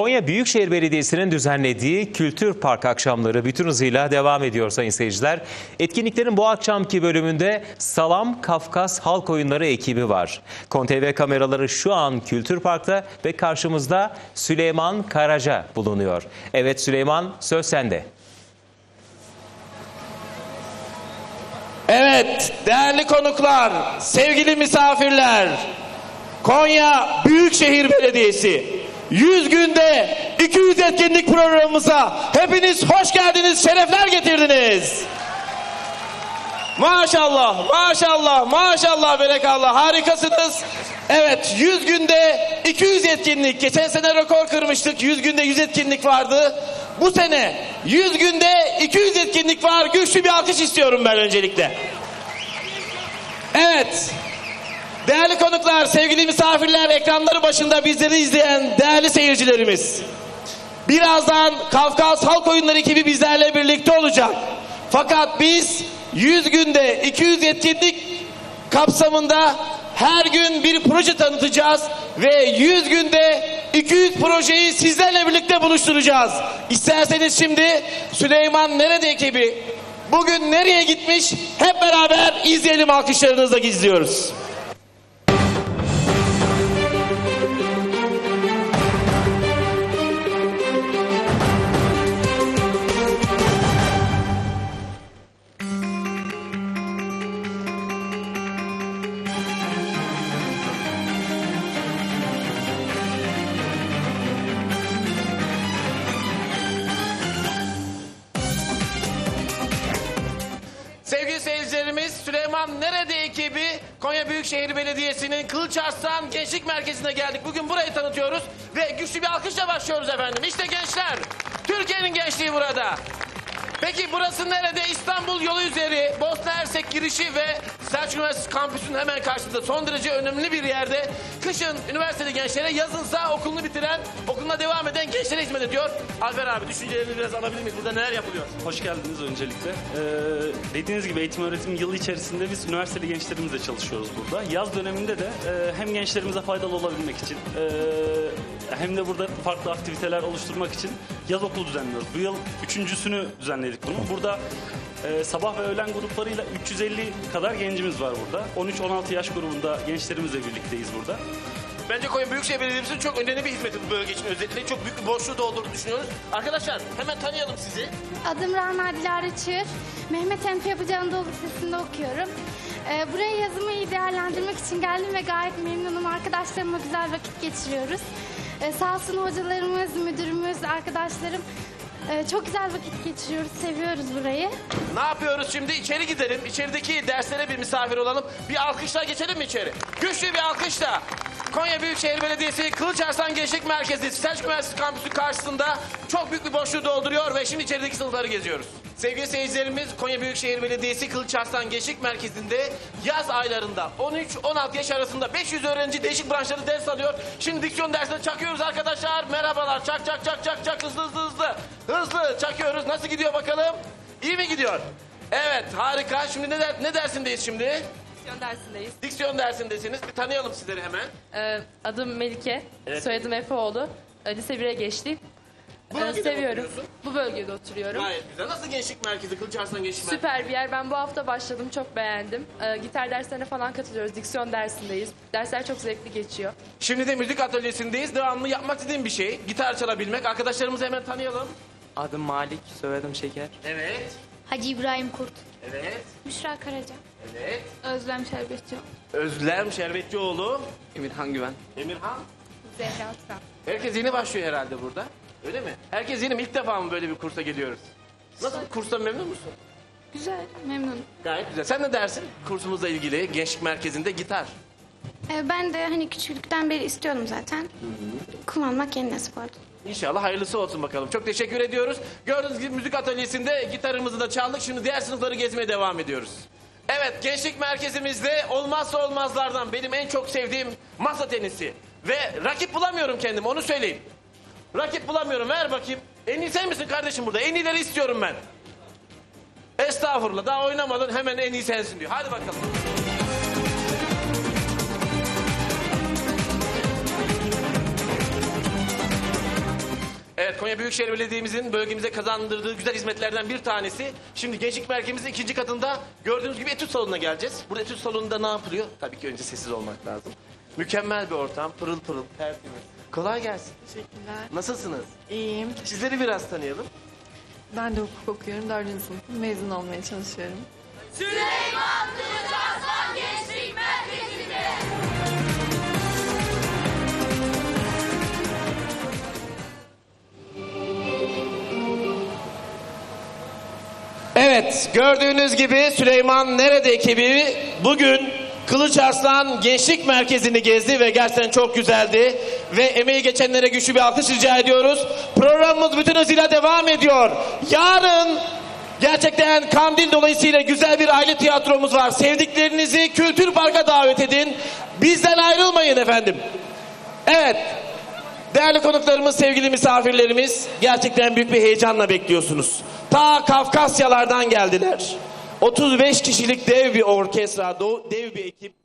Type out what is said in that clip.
Konya Büyükşehir Belediyesi'nin düzenlediği Kültür Park akşamları bütün hızıyla devam ediyor sayın seyirciler. Etkinliklerin bu akşamki bölümünde Salam Kafkas Halk Oyunları ekibi var. KonTV kameraları şu an Kültür Park'ta ve karşımızda Süleyman Karaca bulunuyor. Evet Süleyman söz sende. Evet, değerli konuklar, sevgili misafirler, Konya Büyükşehir Belediyesi 100 günde 200 etkinlik programımıza hepiniz hoş geldiniz, şerefler getirdiniz. Maşallah, maşallah, maşallah, berekallah, harikasınız. Evet, 100 günde 200 etkinlik. Geçen sene rekor kırmıştık, 100 günde 100 etkinlik vardı. Bu sene 100 günde 200 etkinlik var. Güçlü bir alkış istiyorum ben öncelikle. Evet. Değerli konuklar, sevgili misafirler, ekranları başında bizleri izleyen değerli seyircilerimiz. Birazdan Kafkas Halk Oyunları ekibi bizlerle birlikte olacak. Fakat biz 100 günde 200 etkinlik kapsamında her gün bir proje tanıtacağız ve 100 günde 200 projeyi sizlerle birlikte buluşturacağız. İsterseniz şimdi Süleyman Nerede ekibi bugün nereye gitmiş hep beraber izleyelim alkışlarınızla gizliyoruz. Süleyman Nerede ekibi Konya Büyükşehir Belediyesi'nin Kılıçarslan Gençlik Merkezi'ne geldik. Bugün burayı tanıtıyoruz ve güçlü bir alkışla başlıyoruz efendim. İşte gençler, Türkiye'nin gençliği burada. Peki burası nerede? İstanbul yolu üzeri, Bosna Hersek girişi ve Selçuk Üniversitesi kampüsünün hemen karşısında son derece önemli bir yerde. Kışın üniversiteli gençlere, yazınsa okulunu bitiren, okuluna devam eden gençlere hizmet ediyor. Alper abi düşüncelerini biraz alabilir miyiz? Burada neler yapılıyor? Hoş geldiniz öncelikle. Ee, dediğiniz gibi eğitim öğretim yılı içerisinde biz üniversiteli gençlerimizle çalışıyoruz burada. Yaz döneminde de e, hem gençlerimize faydalı olabilmek için e, hem de burada farklı aktiviteler oluşturmak için yaz okulu düzenliyoruz. Bu yıl üçüncüsünü düzenledik bunu. Burada e, sabah ve öğlen gruplarıyla 350 kadar gencimiz var burada. 13-16 yaş grubunda gençlerimizle birlikteyiz burada. Bence Konya Büyükşehir Belediye'mizin çok önemli bir hizmeti bu bölge için özellikle. Çok büyük bir boşluğu doldurduğunu düşünüyoruz. Arkadaşlar hemen tanıyalım sizi. Adım Rana Dilara Çığır. Mehmet Enfi Yapıcı Anadolu Lisesi'nde okuyorum. Ee, buraya yazımı iyi değerlendirmek için geldim ve gayet memnunum. Arkadaşlarımla güzel vakit geçiriyoruz. Ee, sağ olsun hocalarımız, müdürümüz, arkadaşlarım. Ee, çok güzel vakit geçiriyoruz, seviyoruz burayı. Ne yapıyoruz şimdi? İçeri gidelim. İçerideki derslere bir misafir olalım. Bir alkışla geçelim mi içeri? Güçlü bir alkışla. Konya Büyükşehir Belediyesi Kılıçarslan Gençlik Merkezi Selçuk Üniversitesi kampüsü karşısında çok büyük bir boşluğu dolduruyor ve şimdi içerideki sınıfları geziyoruz. Sevgili seyircilerimiz Konya Büyükşehir Belediyesi Kılıçarslan Gençlik Merkezi'nde yaz aylarında 13-16 yaş arasında 500 öğrenci değişik branşlarda ders alıyor. Şimdi diksiyon dersine çakıyoruz arkadaşlar. Merhabalar. Çak çak çak çak çak hızlı hızlı hızlı. Hızlı çakıyoruz. Nasıl gidiyor bakalım? İyi mi gidiyor? Evet harika. Şimdi ne, der, ne dersindeyiz şimdi? Diksiyon dersindeyiz. Diksiyon dersindesiniz. Bir tanıyalım sizleri hemen. Ee, adım Melike, Evet. soyadım Efeoğlu. Ee, Lise 1'e geçtim. Ee, bölgede mi seviyorum. oturuyorsun? Bu bölgede oturuyorum. Gayet güzel. Nasıl gençlik merkezi? Kılıçarslan Gençlik Merkezi. Süper bir yer. Ben bu hafta başladım. Çok beğendim. Ee, gitar derslerine falan katılıyoruz. Diksiyon dersindeyiz. Dersler çok zevkli geçiyor. Şimdi de müzik atölyesindeyiz. Devamlı yapmak istediğim bir şey. Gitar çalabilmek. Arkadaşlarımızı hemen tanıyalım. Adım Malik, soyadım Şeker. Evet. Hacı İbrahim Kurt. Evet. Büşra Karaca. Evet. Özlem Şerbetçi. Özlem Şerbetçioğlu. Emirhan Güven. Emirhan. Zehra Turan. Herkes yeni başlıyor herhalde burada. Öyle mi? Herkes yeni mi? İlk defa mı böyle bir kursa geliyoruz? Nasıl? Kurstan memnun musun? Güzel, memnunum. Gayet güzel. Sen ne dersin? Kursumuzla ilgili gençlik merkezinde gitar. Ee, ben de hani küçüklükten beri istiyordum zaten. Kullanmak yeni nasip oldu. İnşallah hayırlısı olsun bakalım. Çok teşekkür ediyoruz. Gördüğünüz gibi müzik atölyesinde gitarımızı da çaldık. Şimdi diğer sınıfları gezmeye devam ediyoruz. Evet, gençlik merkezimizde olmazsa olmazlardan benim en çok sevdiğim masa tenisi. Ve rakip bulamıyorum kendim, onu söyleyeyim. Rakip bulamıyorum, ver bakayım. En iyi sen misin kardeşim burada? En iyileri istiyorum ben. Estağfurullah, daha oynamadın hemen en iyi sensin diyor. Hadi bakalım. Evet, Konya Büyükşehir Belediye'mizin bölgemize kazandırdığı güzel hizmetlerden bir tanesi. Şimdi Gençlik Merkezimizin ikinci katında gördüğünüz gibi etüt salonuna geleceğiz. Burada etüt salonunda ne yapılıyor? Tabii ki önce sessiz olmak lazım. Mükemmel bir ortam, pırıl pırıl, tertemiz. Kolay gelsin. Teşekkürler. Nasılsınız? İyiyim. Sizleri biraz tanıyalım. Ben de hukuk okuyorum. Dördüncü sınıfım. Mezun olmaya çalışıyorum. Evet, gördüğünüz gibi Süleyman Nerede ekibi bugün Kılıç Arslan Gençlik Merkezi'ni gezdi ve gerçekten çok güzeldi. Ve emeği geçenlere güçlü bir alkış rica ediyoruz. Programımız bütün hızıyla devam ediyor. Yarın gerçekten Kandil dolayısıyla güzel bir aile tiyatromuz var. Sevdiklerinizi Kültür Park'a davet edin. Bizden ayrılmayın efendim. Evet, Değerli konuklarımız, sevgili misafirlerimiz gerçekten büyük bir heyecanla bekliyorsunuz. Ta Kafkasyalardan geldiler. 35 kişilik dev bir orkestra, dev bir ekip